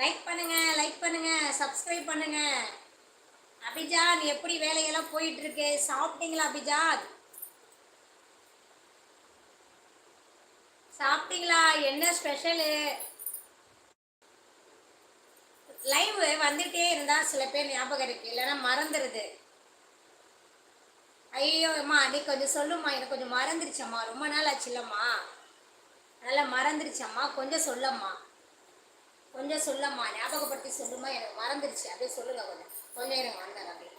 Like பண்ணுங்க like பண்ணுங்க subscribe பண்ணுங்க. அபிஜான் எப்படி வேலையெல்லாம் போயிட்டு இருக்கு சாப்பிட்டீங்களா அபிஜான்? சாப்பிட்டீங்களா? என்ன ஸ்பெஷலு லைவ் வந்துட்டே இருந்தா சில பேர் ஞாபகம் இருக்கு. இல்லைன்னா மறந்துடுது ஐயோ அம்மா நீ கொஞ்சம் சொல்லுமா எனக்கு கொஞ்சம் மறந்துருச்சம்மா. ரொம்ப நாள் ஆச்சு இல்லம்மா. நல்லா மறந்துருச்சம்மா. கொஞ்சம் சொல்லம்மா. கொஞ்சம் சொல்லம்மா ஞாபகப்படுத்தி சொல்லுமா எனக்கு மறந்துருச்சு. அப்படியே சொல்லுங்க கொஞ்சம். கொஞ்சம் எனக்கு வந்தேன் அப்படியே.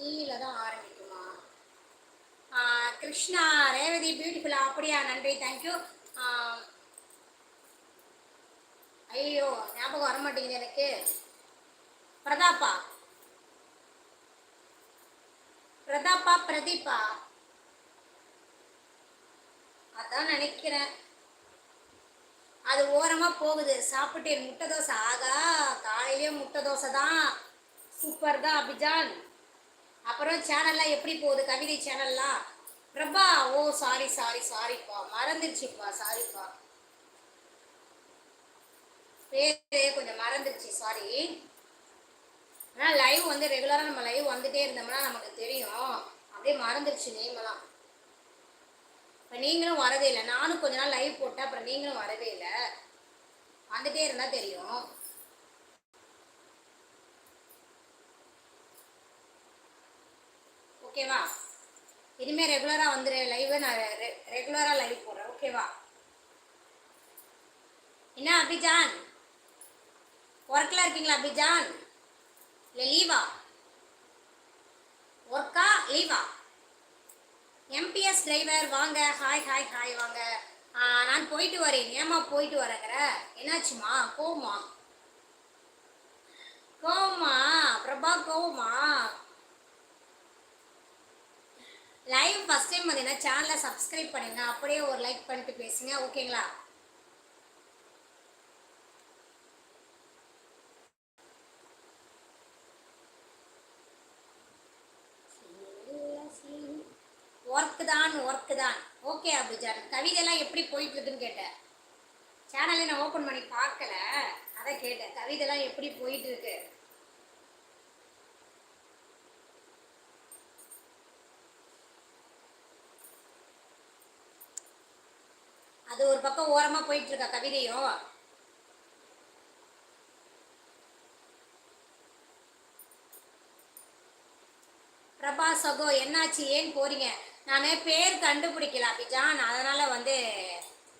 கீழே தான் ஆரம்பிக்குமா? கிருஷ்ணா ரேவதி பியூட்டிஃபுல்லா அப்படியா நன்றி தேங்க்யூ ஐயோ ஞாபகம் வர மாட்டேங்குது எனக்கு. பிரதாப்பா. பிரதாப்பா பிரதீபா அதான் நினைக்கிறேன். அது ஓரமாக போகுது. சாப்பிட்டு முட்டை தோசை. ஆகா காலையிலேயே முட்டை தோசை தான். சூப்பர் தான் அபிஜான். அப்புறம் சேனல்லாம் எப்படி போகுது? கவிதை சேனல்லாம் பிரபா ஓ சாரி சாரி சாரிப்பா மறந்துருச்சுப்பா சாரிப்பா பேரே கொஞ்சம் மறந்துருச்சு சாரி ஆனால் லைவ் வந்து ரெகுலராக நம்ம லைவ் வந்துட்டே இருந்தோம்னா நமக்கு தெரியும். அப்படியே மறந்துருச்சு நேமெல்லாம் இப்போ நீங்களும் வரவே இல்லை. நானும் கொஞ்ச நாள் லைவ் போட்டேன் அப்புறம் நீங்களும் வரவே இல்லை. வந்துட்டே இருந்தால் தெரியும். ஓகேவா? இனிமே ரெகுலரா வந்துரு லைவ் நான் ரெகுலரா லைவ் போடுறேன் ஓகேவா? என்ன அபிஜான்? ஒர்க்கில் இருக்கீங்களா அபிஜான்? இல்லை லீவா ஒர்க்கா லீவா எம்பிஎஸ் டிரைவர் வாங்க. ஹாய் ஹாய் ஹாய் வாங்க. நான் போயிட்டு வரேன். ஏமா போயிட்டு வரேங்கிற? என்னாச்சுமா கோமா கோமா பிரபா கோமா ஃபஸ்ட் டைம் வந்தீங்கன்னா சேனலை சப்ஸ்கிரைப் பண்ணுங்க. அப்படியே ஒரு லைக் பண்ணிட்டு பேசுங்க. ஓகேங்களா ஒர்க் தான் ஒர்க் தான் ஓகே அபிஜான் கவிதைலாம் எப்படி போயிட்டு இருக்குன்னு கேட்டேன். சேனலே நான் ஓப்பன் பண்ணி பார்க்கல. அதை கேட்டேன். கவிதைலாம் எப்படி போயிட்டு இருக்கு? அது ஒரு பக்கம் ஓரமாக போயிட்டு இருக்கா கவிதையும். பிரபா சகோ என்னாச்சு? ஏன் போறீங்க? நான் பேர் கண்டுபிடிக்கல அபிஜான் அதனால வந்து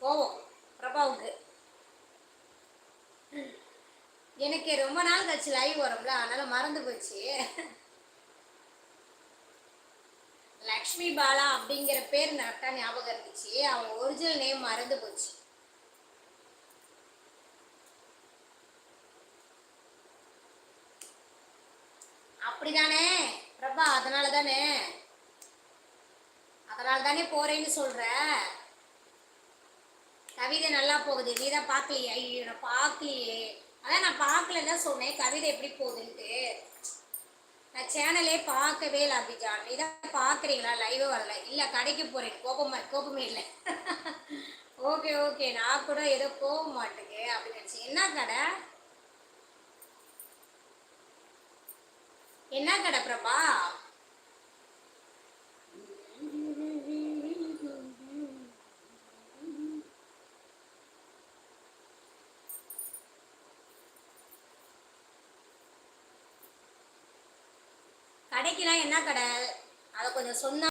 போவோம் பிரபாவுக்கு. எனக்கு ரொம்ப நாள் கழிச்சு லைவ் வரும்ல அதனால மறந்து போச்சு. லக்ஷ்மி பாலா அப்படிங்கிற பேர் கரெக்டாக ஞாபகம் இருந்துச்சு. அவங்க ஒரிஜினல் நேம் மறந்து போச்சு. அப்படிதானே? பிரபா அதனால தானே அதனால தானே போறேன்னு சொல்ற? கவிதை நல்லா போகுது. நீ தான் பார்க்கலையே? ஐயோ நான் பார்க்கலையே. அதான் நான் பார்க்கலன்னு தான் சொன்னேன். கவிதை எப்படி போகுதுன்ட்டு. நான் சேனலே பார்க்கவே இல்லை அபிஜான். இதான் பார்க்குறீங்களா? லைவே வரல. இல்லை கடைக்கு போகிறேன் கோபமா கோபமே இல்லை. ஓகே ஓகே நான் கூட ஏதோ போக மாட்டேங்க அப்படின்னு நினச்சேன். என்ன கடை? என்ன கடை பிரபா? கடைக்கெல்லாம் என்ன கடை? அதை கொஞ்சம் சொன்னா